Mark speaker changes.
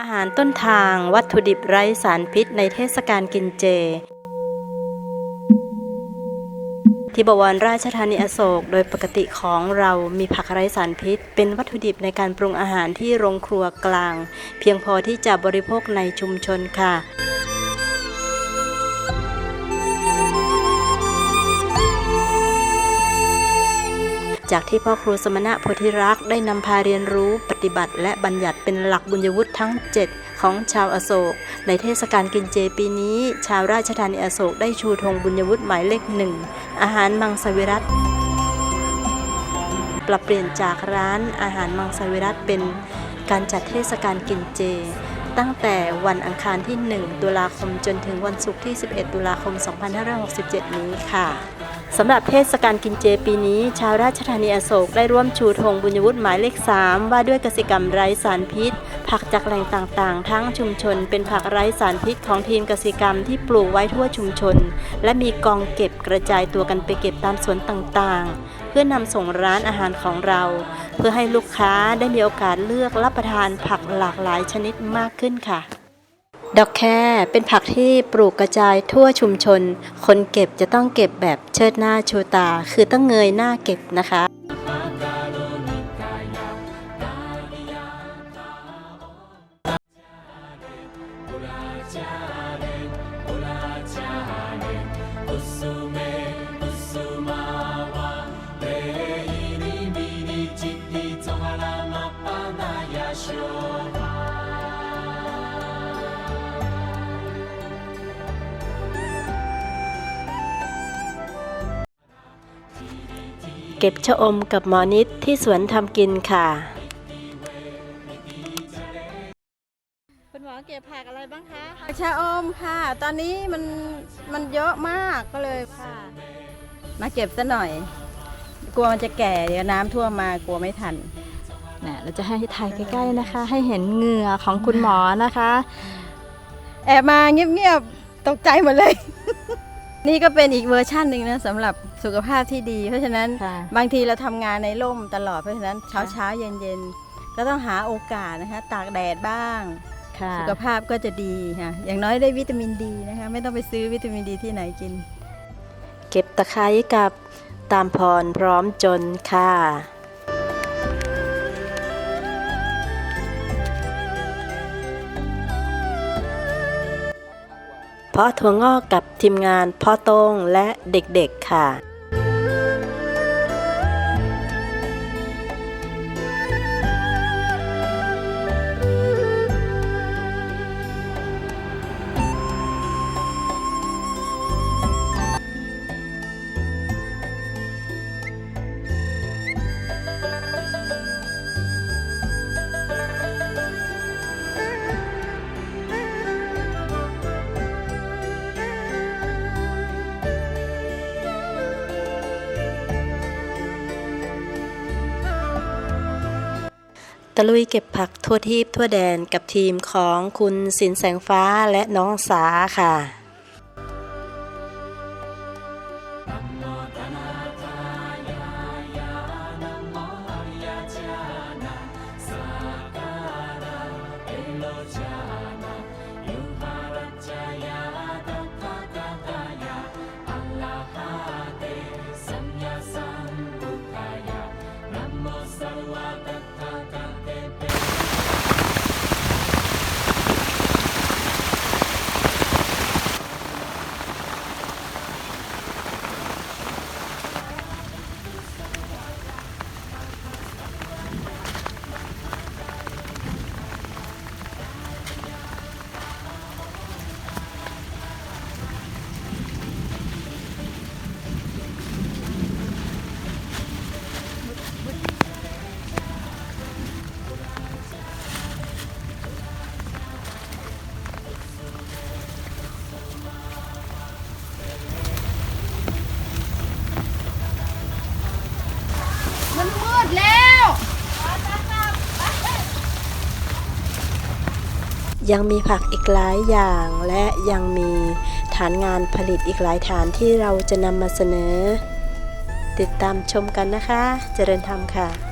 Speaker 1: อาหารต้นทางวัตถุดิบไร้สารพิษในเทศกาลกินเจ ที่บวรราชธานีอโศกโดยปกติของเรามีผักไร้สารพิษ เป็นวัตถุดิบในการปรุงอาหารที่โรงครัวกลาง เพียงพอที่จะบริโภคในชุมชนค่ะ จากที่พ่อครูสมณะโพธิรักษ์ได้นำพาเรียนรู้ปฏิบัติ และบัญญัติเป็นหลักบุญยวุฒิทั้ง 7 ของชาวอโศก ในเทศกาลกินเจปีนี้ ชาวราชธานีอโศกได้ชูธงบุญยวุฒิหมายเลขหนึ่งอาหารมังสวิรัตปรับเปลี่ยนจากร้านอาหารมังสวิรัตเป็นการจัดเทศกาลกินเจ ตั้งแต่วันอังคารที่ 1 ตุลาคมจนถึงวันศุกร์ที่ 11 ตุลาคม 2567 นี้ค่ะ สำหรับเทศกาลกินเจปีนี้ ชาวราชธานีอโศกได้ร่วมชูธงบุญวุฒิหมายเลข 3 ว่าด้วยกสิกรรมไร้สารพิษ ผักจากแหล่งต่างๆ ทั้งชุมชน เป็นผักไร้สารพิษของทีมกสิกรรมที่ปลูกไว้ทั่วชุมชน และมีกองเก็บกระจายตัวกันไปเก็บตามสวนต่างๆ เพื่อนำส่งร้านอาหารของเรา เพื่อให้ลูกค้าได้มีโอกาสเลือกรับประทานผักหลากหลายชนิดมากขึ้นค่ะ ดอกแครเป็นผักที่ปลูกกระจายทั่วชุมชน คนเก็บจะต้องเก็บแบบเชิดหน้าชูตา คือต้องเงยหน้าเก็บนะคะ เก็บชะอมกับหมอนิดที่สวนทำกินค่ะ
Speaker 2: คุณหมอเก็บผักอะไรบ้างคะผักชะอมค่ะ ตอนนี้มันมันเยอะมากก็เลยค่ะ มาเก็บซะหน่อย กลัวมันจะแก่เดี๋ยวน้ำท่วมมากลัวไม่ทัน
Speaker 3: เนี่ยเราจะให้ถ่ายใกล้ๆนะคะ ให้เห็นเหงื่อของคุณหมอนะคะ
Speaker 2: แอบมาเงียบๆตกใจหมดเลย นี่ก็เป็นอีกเวอร์ชั่นหนึ่งนะสำหรับสุขภาพที่ดี เพราะฉะนั้น
Speaker 3: ค่ะ
Speaker 2: บางทีเราทำงานในร่มตลอดเพราะฉะนั้นเช้าเช้าๆเย็นเย็นๆ ก็ต้องหาโอกาสนะคะตากแดดบ้าง
Speaker 3: ค่ะ
Speaker 2: สุขภาพก็จะดีค่ะอย่างน้อยได้วิตามินดีนะคะไม่ต้องไปซื้อวิตามินดีที่ไหนกิน
Speaker 1: เก็บตะไคร้กับตามพรพร้อมจนค่ะ เพาะถั่วงอกกับทีมงานพ่อโต้งและเด็กๆค่ะะลุยเก็บผักทั่วทีปทั่วแดนกับทีมของคุณสินแสงฟ้าและน้องสาค่ะ
Speaker 2: อยู่
Speaker 1: ยังมีผักอีกหลายอย่าง และยังมีฐานงานผลิตอีกหลายฐานที่เราจะนำมาเสนอ ติดตามชมกันนะคะ เจริญธรรมค่ะ